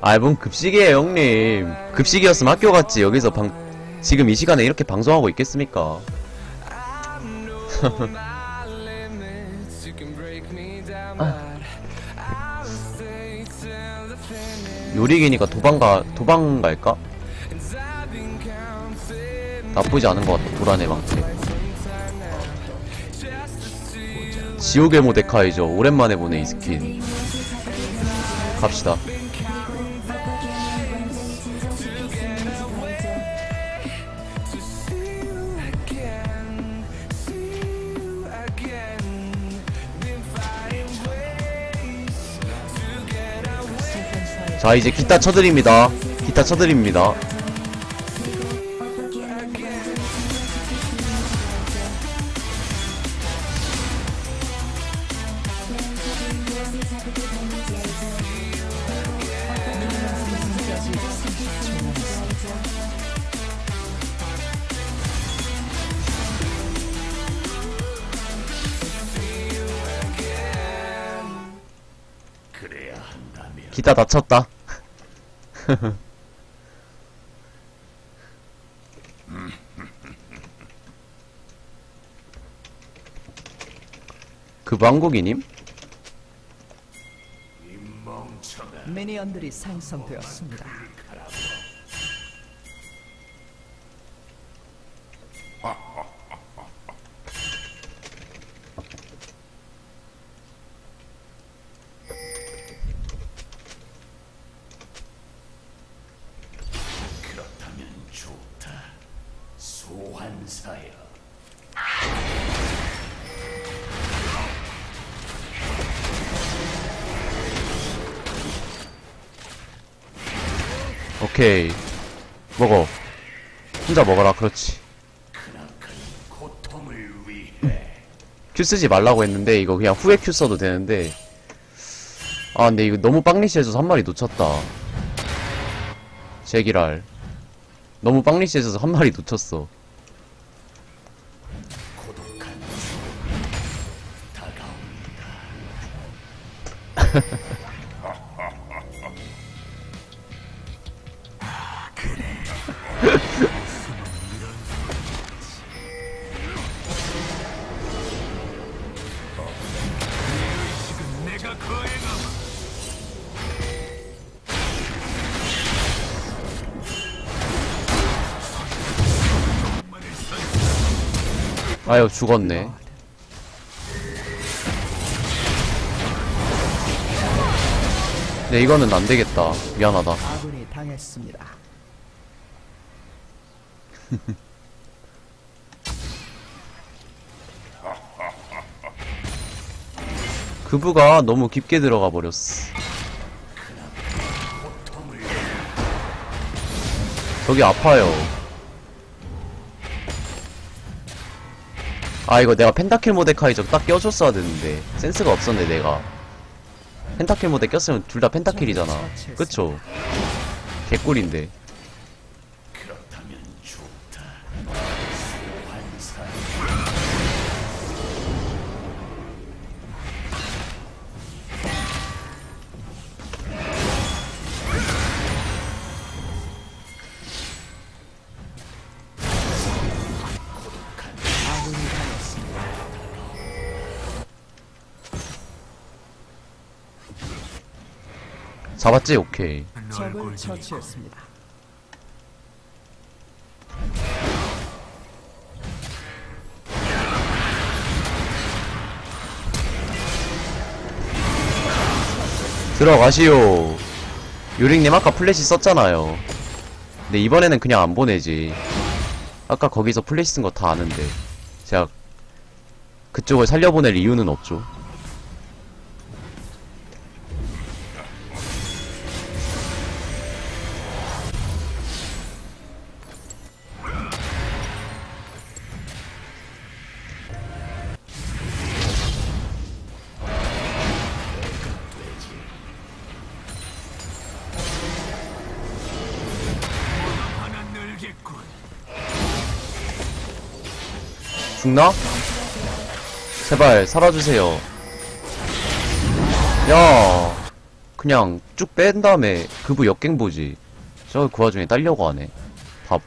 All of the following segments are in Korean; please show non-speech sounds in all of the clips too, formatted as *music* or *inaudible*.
아, 뭔 급식이에요, 형님. 급식이었으면 학교 갔지. 여기서 방, 지금 이 시간에 이렇게 방송하고 있겠습니까? *laughs* 요리기니까 도망가, 도망 갈까? 나쁘지 않은 것 같다, 도란의 방패. 지옥의 모데카이죠. 오랜만에 보네, 이 스킨. 갑시다. 자, 이제 기타 쳐드립니다. 기타 쳐드립니다. 다쳤다. *laughs* 그 방국이님? 미니언들이 생성되었습니다. 오케이. 먹어. 혼자 먹어라, 그렇지. 큐 쓰지 말라고 했는데, 이거 그냥 후에 큐 써도 되는데. 아, 근데 이거 너무 빵리시해서 한 마리 놓쳤다. 제기랄. 너무 빵리시해서 한 마리 놓쳤어. *laughs* 아유, 죽었네. 네, 이거는 안 되겠다. 미안하다. 아군이 당했습니다. *laughs* 그부가 너무 깊게 들어가 버렸어. 저기 아파요. 아 이거 내가 펜타킬 모데카이 저 딱 껴줬어야 되는데. 센스가 없었네 내가. 펜타킬 모데 꼈으면 둘 다 펜타킬이잖아. 그쵸? 개꿀인데 잡았지? 오케이. 적을 처치했습니다. 들어가시오. 요링님 아까 플래시 썼잖아요. 근데 이번에는 그냥 안 보내지. 아까 거기서 플래시 쓴 거 다 아는데. 제가 그쪽을 살려보낼 이유는 없죠 죽나? 제발 살아주세요 야, 그냥 쭉 뺀 다음에 그부 역갱 보지. 저 그 와중에 딸려고 하네. 바보.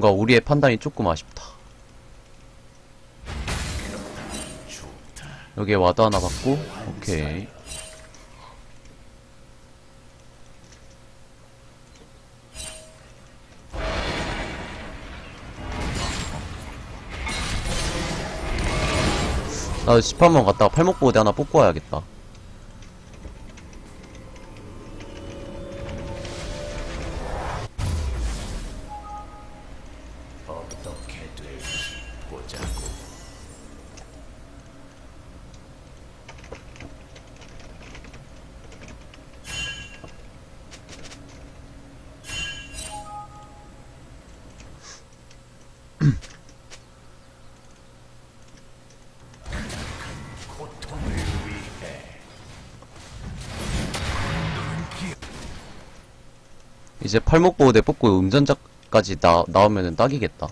뭔가 우리의 판단이 조금 아쉽다. 여기에 와드 하나 받고, 오케이. 나도 집 한번 갔다가 팔목보호대 하나 뽑고 와야겠다. 이제 팔목 보호대 뽑고 음전자까지 나, 나오면은 딱이겠다.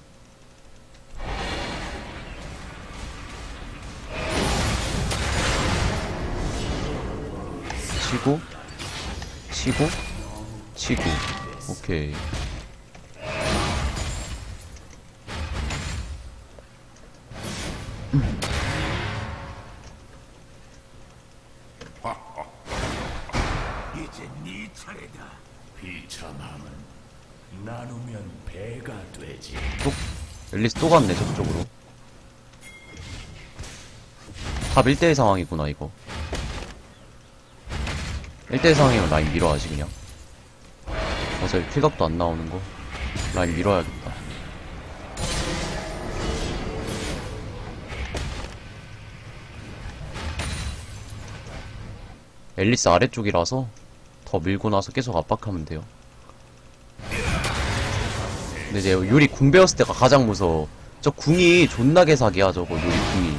치고, 치고, 치고. 오케이. 또 갔네, 저쪽으로. 탑 1대1 상황이구나, 이거. 1대1 상황이면 라인 밀어야지, 그냥. 어차피 킬각도 안 나오는 거. 라인 밀어야겠다. 앨리스 아래쪽이라서 더 밀고 나서 계속 압박하면 돼요. 근데 이제 요리 궁 배웠을 때가 가장 무서워. 저 궁이 존나게 사기야, 저거, 요리 궁이.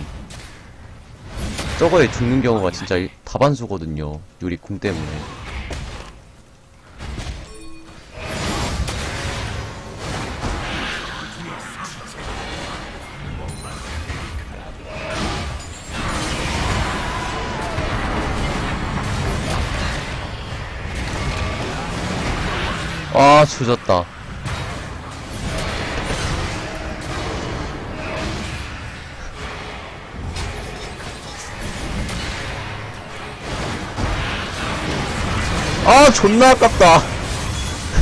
저거에 죽는 경우가 진짜 일- 다반수거든요. 요리 궁 때문에. 아, 조졌다. 아, 존나 아깝다.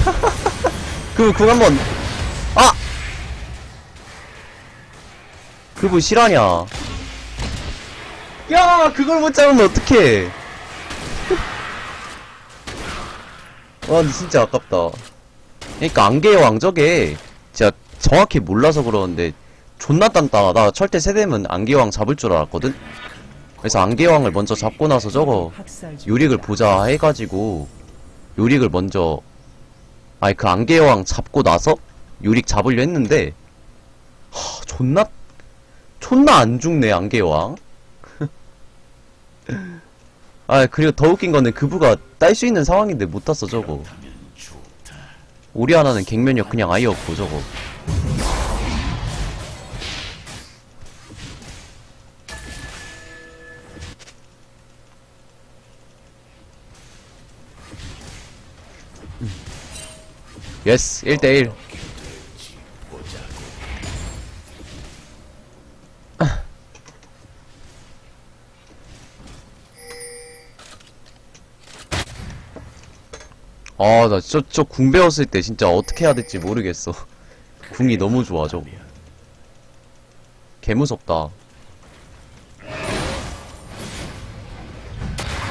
*laughs* 그, 궁 한 번. 아! 그분 실화냐? 야, 그걸 못 잡으면 어떡해. 와, *laughs* 근데 진짜 아깝다. 그니까, 안개의 왕저게, 제가 정확히 몰라서 그러는데, 존나 단단하다. 나 철퇴 세대면 안개왕 잡을 줄 알았거든? 그래서 안개왕을 먼저 잡고 나서 저거, 요릭을 보자 해가지고 요릭을 먼저 아니 그 안개왕 잡고 나서 요릭 잡으려 했는데 하, 존나 존나 안 죽네 안개왕. *laughs* 아 그리고 더 웃긴 거는 그부가 딸 수 있는 상황인데 못 땄어 저거. 좋다. 오리아나는 갱면역 그냥 아예 없고 저거 예스 1대1 아, 나 저, 저 궁 배웠을 때 진짜 어떻게 해야 될지 모르겠어. 궁이 너무 좋아, 저거. 개 무섭다.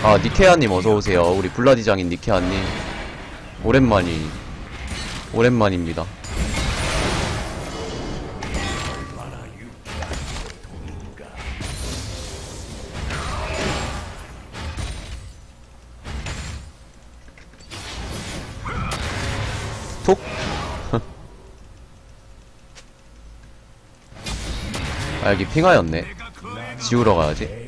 아, 니케아님 어서오세요. 우리 블라디장인 니케아님. 오랜만이, 오랜만입니다. 톡? *laughs* 아 여기 핑하였네 지우러 가야지.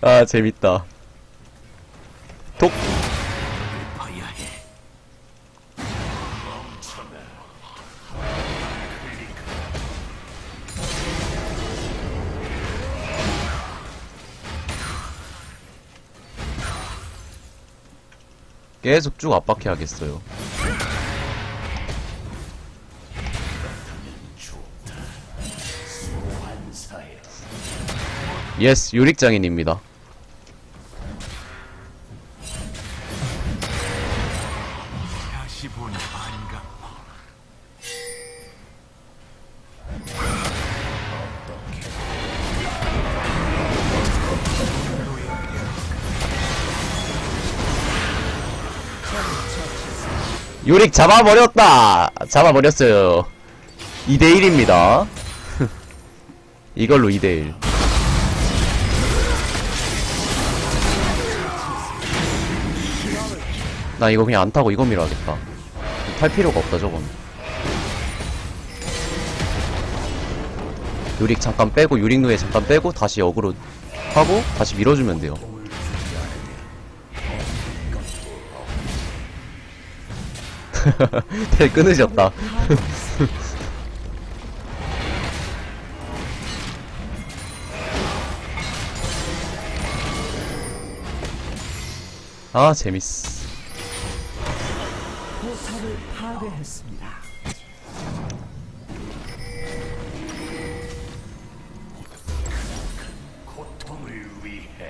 아 재밌다 계속 쭉 압박해야겠어요. 예스 요릭장인입니다 요릭 잡아버렸다. 잡아버렸어요. 2대1입니다. *laughs* 이걸로 2대1 나 이거 그냥 안 타고 이거 밀어야겠다. 탈 필요가 없다 저건. 요릭 잠깐 빼고 요릭 누에 잠깐 빼고 다시 역으로 하고 다시 밀어주면 돼요 *laughs* 텔 끊으셨다 *laughs* 아 재밌어 포탑을 파괴했습니다. 고통을 위해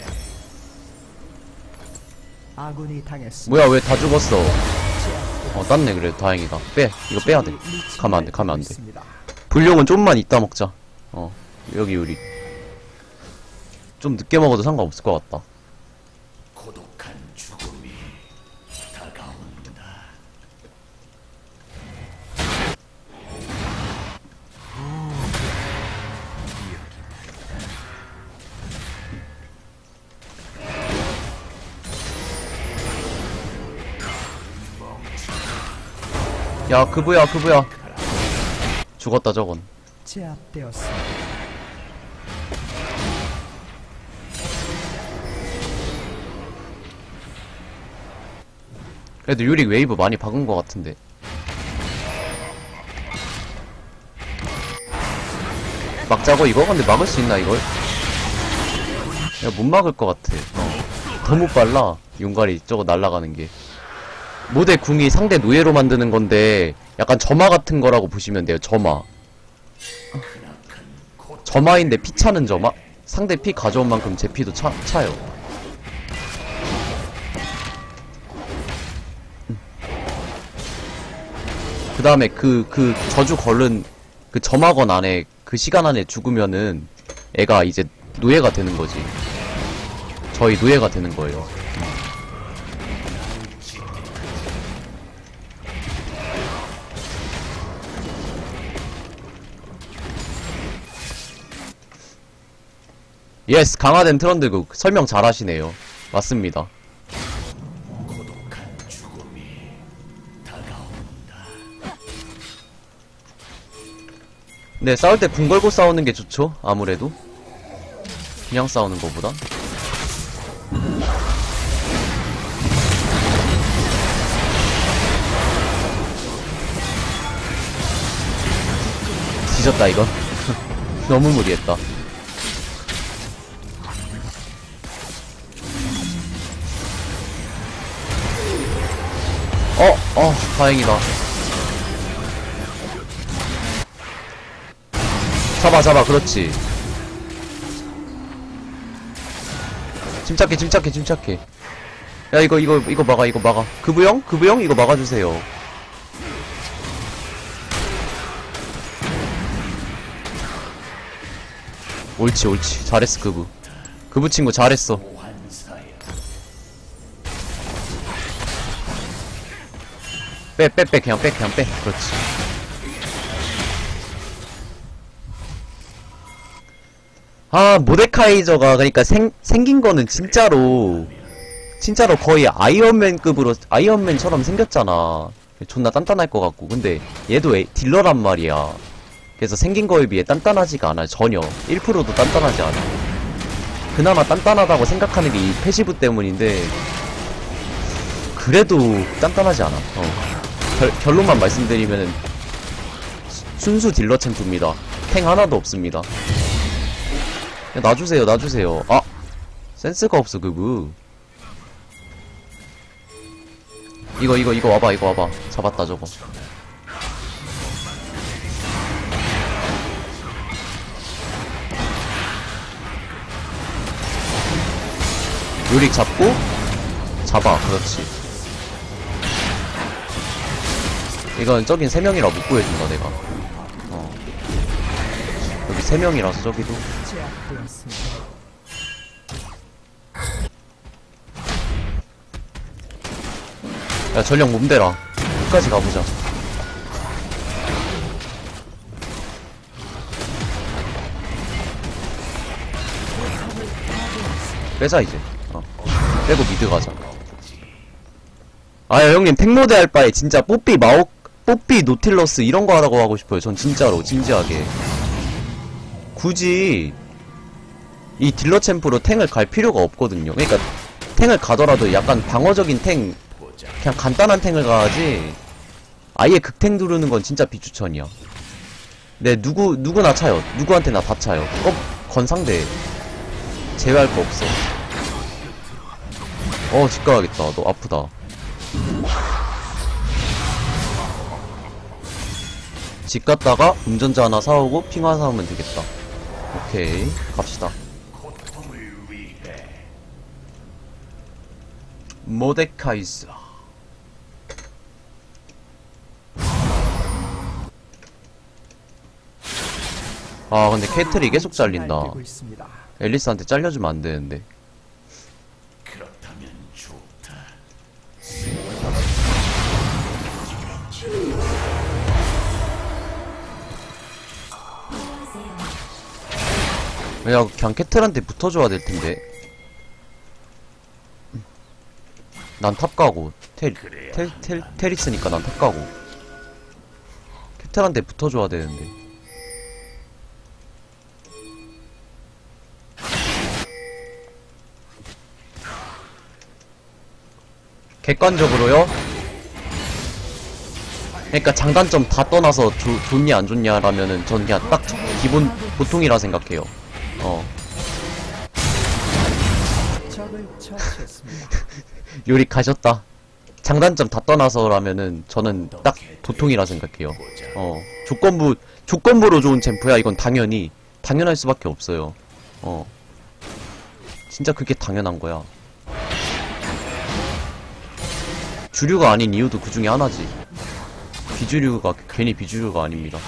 아군이 당했습니다. 뭐야 왜 다 죽었어 어 땄네 그래. 다행이다. 빼. 이거 빼야 돼. 가면 안돼 가면 안돼. 불용은 좀만 이따 먹자. 어 여기 우리. 좀 늦게 먹어도 상관없을 것 같다 야 그부야 그부야 죽었다 저건 제압되었습니다. 그래도 유릭 웨이브 많이 박은 것 같은데 막자고 이거? 근데 막을 수 있나 이걸? 야 못 막을 것 같아 어. 너무 빨라 용가리 저거 날아가는 게 모대 궁이 상대 노예로 만드는 건데 약간 점화 같은 거라고 보시면 돼요 점화 점화인데 피 차는 점화? 상대 피 가져온 만큼 제 피도 차, 차요 그 다음에 그, 그 저주 걸른 그 점화건 안에 그 시간 안에 죽으면은 애가 이제 노예가 되는 거지. 저희 노예가 되는 거예요. 예스, 강화된 트런드국. 설명 잘 하시네요. 맞습니다. 네, 싸울 때 궁 걸고 싸우는 게 좋죠. 아무래도. 그냥 싸우는 것보다. 뒤졌다, 이거. *laughs* 너무 무리했다. 어, 어, 다행이다. 잡아 잡아 그렇지. 침착해 침착해 침착해. 야 이거 이거 이거 막아 이거 막아. 그부형? 그부형? 이거 막아주세요. 옳지 옳지. 잘했어 그부 그부 친구 잘했어 빼, 빼, 빼, 그냥 빼, 그냥 빼. 그렇지. 아, 모데카이저가, 그러니까 생, 생긴 거는 진짜로, 진짜로 거의 아이언맨급으로, 아이언맨처럼 생겼잖아. 존나 단단할 것 같고. 근데 얘도 에- 딜러란 말이야. 그래서 생긴 거에 비해 단단하지가 않아. 전혀. 1%도 단단하지 않아. 그나마 단단하다고 생각하는 게 이 패시브 때문인데, 그래도 단단하지 않아. 어. 결, 결론만 말씀드리면은 수- 순수 딜러 챔프입니다. 탱 하나도 없습니다. 야, 놔주세요, 놔주세요. 아 센스가 없어 그브. 이거 이거 이거 와봐 이거 와봐 잡았다 저거. 요릭 잡고 잡아 그렇지. 이건 저긴 세 명이라 못 구해준다 내가. 어. 여기 세 명이라서 저기도. 제압되었습니다. 야 전력 몸대라. 끝까지 가보자. 빼자 이제. 어. 빼고 미드 가자. 아야 형님 탱모드 할 바에 진짜 뽀삐 마오 뽀삐 노틸러스 이런 거 하라고 하고 싶어요. 전 진짜로 진지하게. 굳이 이 딜러 챔프로 탱을 갈 필요가 없거든요. 그러니까 탱을 가더라도 약간 방어적인 탱. 그냥 간단한 탱을 가야지 아예 극탱 두르는 건 진짜 비추천이야 네 누구 누구나 차요 누구한테나 다 차요 어 건상대 제외할 거 없어 어 집가야겠다 너 아프다 집 갔다가 운전자 하나 사오고 핑 하나 사오면 되겠다. 오케이 갑시다. 모데카이스 아 근데 캐틀이 계속 잘린다. 앨리스한테 잘려주면 안 되는데 야 그냥 캐틀한테 붙어줘야 될 텐데 난 탑 가고 텔, 텔, 텔, 텔 있으니까 난 탑 가고 캐틀한테 붙어줘야 되는데 객관적으로요? 그러니까 장단점 다 떠나서 좋, 좋냐 안 좋냐라면은 전 그냥 딱 기본 보통이라 생각해요. 어. *laughs* 요리 가셨다. 장단점 다 떠나서라면은 저는 딱 보통이라 생각해요. 어 조건부 조건부로 좋은 챔프야 이건 당연히 당연할 수밖에 없어요. 어 진짜 그게 당연한 거야. 주류가 아닌 이유도 그 중에 하나지. 비주류가 괜히 비주류가 아닙니다.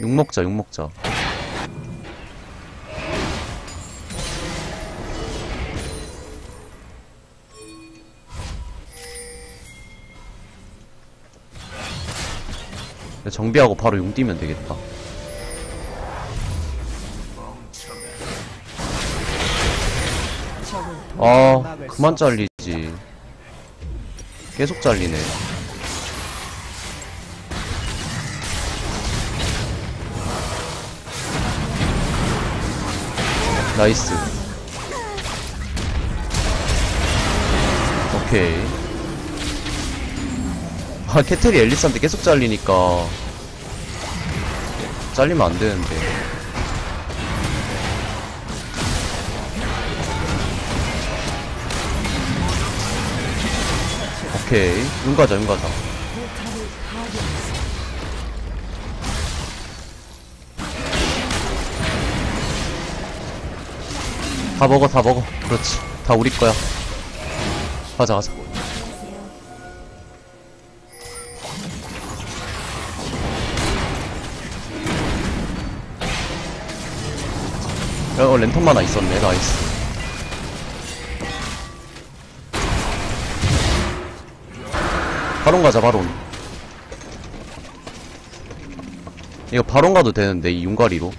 욕 먹자, 욕 먹자. 정비하고 바로 용 뛰면 되겠다. 아, 그만. 잘리지. 계속 잘리네. 나이스. 오케이. 아, 캐틀이 앨리스한테 계속 잘리니까. 잘리면 안 되는데. 오케이. 윤 가자, 윤 가자. 다 먹어 다 먹어. 그렇지. 다 우리 거야. 가자 가자. 야, 어, 랜턴 하나 있었네. 나이스. 바론 가자 바론. 이거 바론 가도 되는데 이 윤가리로.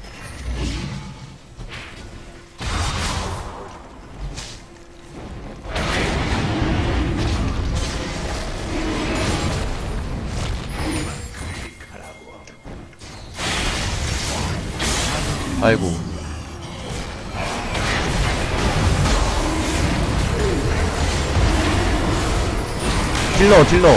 아이고. 딜러, 딜러.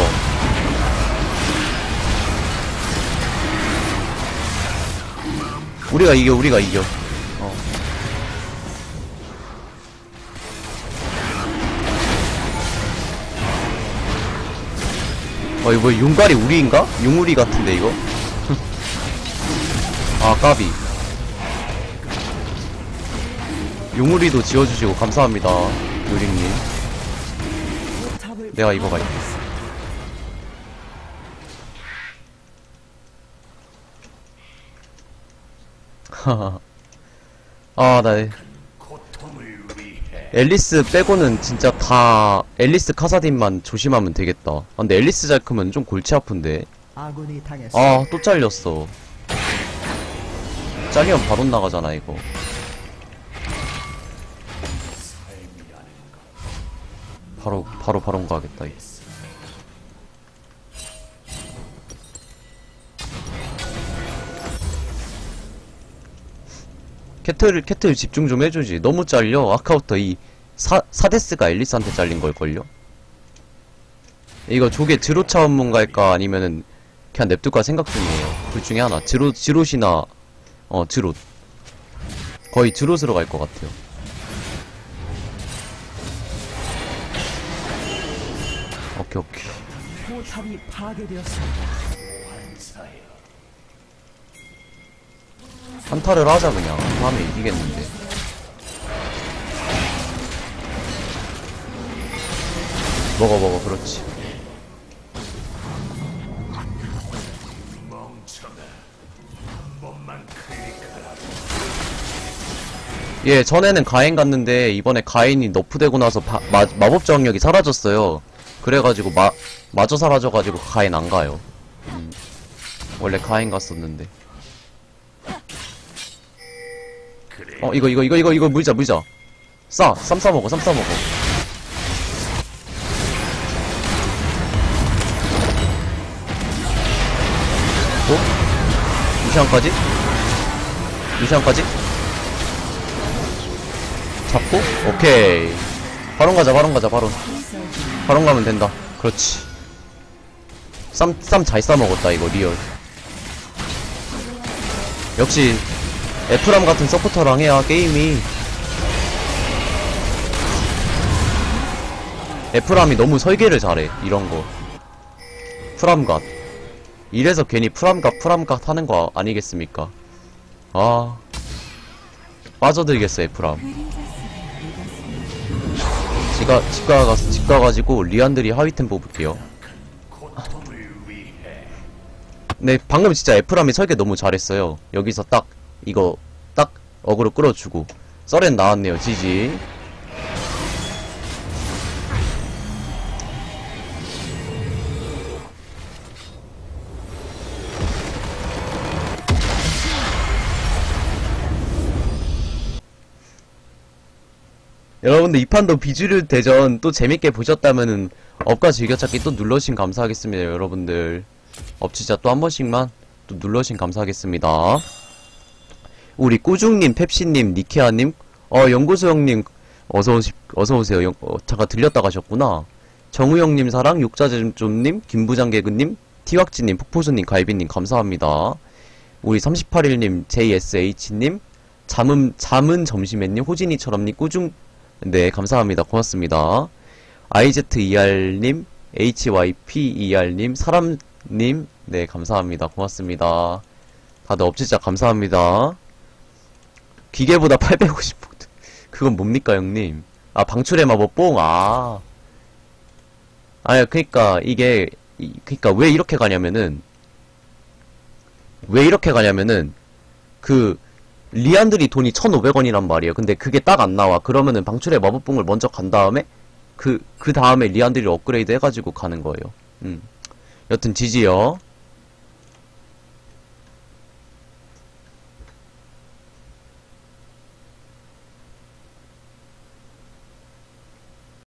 우리가 이겨, 우리가 이겨. 어. 어, 이거 뭐, 용가리 우리인가? 용우리 같은데, 이거? *laughs* 아, 까비. 용우리도 지어주시고, 감사합니다. 포탑을 내가 이거 갈게. *laughs* 아, 나, 고통을 위해 앨리스 빼고는 진짜 다, 앨리스 카사딘만 조심하면 되겠다. 아, 근데 앨리스 잘 크면 좀 골치 아픈데. 당했습니다. 아, 또 잘렸어. 잘리면 바로 나가잖아, 이거. 바로, 바로, 바로 가겠다. 캐틀, 캐틀 집중 좀 해주지. 너무 잘려. 아까부터 이, 사, 사데스가 앨리스한테 잘린 걸걸요? 이거 조개 드로차 업문 갈까? 아니면은, 그냥 냅둘까 생각 중이에요. 둘 중에 하나. 드롯, 드롯이나, 어, 드롯. 거의 드롯으로 갈 것 같아요. 오케이, 오케이. 포탑이 파괴되었습니다. 한타를 하자, 그냥. 다음에 이기겠는데. 먹어, 먹어, 그렇지. 예, 전에는 가인 갔는데, 이번에 가인이 너프되고 나서 바- 마, 마법 저항력이 사라졌어요. 그래가지고, 마, 마저 사라져가지고 가인 안 가요. 음. 원래 가인 갔었는데. 어, 이거, 이거, 이거, 이거, 이거, 물자, 물자. 싸, 쌈 싸먹어, 쌈 싸먹어. 어? 루시안까지? 루시안까지? 잡고? 오케이. 바론 가자, 바론 가자, 바론. 바론 가면 된다. 그렇지. 쌈, 쌈 잘 싸먹었다, 이거, 리얼. 역시, 에프람 같은 서포터랑 해야 게임이 에프람이 너무 설계를 잘해 이런 거 프람갓 이래서 괜히 프람갓 프람갓 하는 거 아니겠습니까 아 빠져들겠어 에프람 지가 집가 가 집가 가지고 리안들이 하위템 뽑을게요 네, 방금 진짜 에프람이 설계 너무 잘했어요. 여기서 딱, 이거, 딱, 어그로 끌어주고. 썰엔 나왔네요, 지지. 여러분들 이 판도 비주류 대전 또 재밌게 보셨다면은 업과 즐겨찾기 또 눌러주신 감사하겠습니다, 여러분들. 업치자 또한 번씩만 또 눌러주신 감사하겠습니다. 우리 꾸중님, 펩시님, 니케아님, 어, 연구소 형님, 어서오시, 어서오세요. 영, 어, 잠깐 들렸다 가셨구나. 정우영님 사랑, 육자점님, 김부장개그님, 티왁지님, 폭포수님, 갈비님, 감사합니다. 우리 38일님, JSH님, 잠은, 잠은 점심에님, 호진이처럼님, 꾸중, 네, 감사합니다. 고맙습니다. IZER님, HYPER님, 사람님, 네, 감사합니다. 고맙습니다. 다들 업지자 감사합니다. 기계보다 850, 그건 뭡니까, 형님? 아, 방출의 마법 뽕, 아. 아니, 그니까, 이게, 이- 그니까, 왜 이렇게 가냐면은, 왜 이렇게 가냐면은, 그, 리안들이 돈이 1,500원이란 말이에요. 근데 그게 딱 안 나와. 그러면은 방출의 마법봉을 먼저 간 다음에 그, 그 다음에 리안들이 업그레이드 해가지고 가는 거예요. 음. 여튼 지지요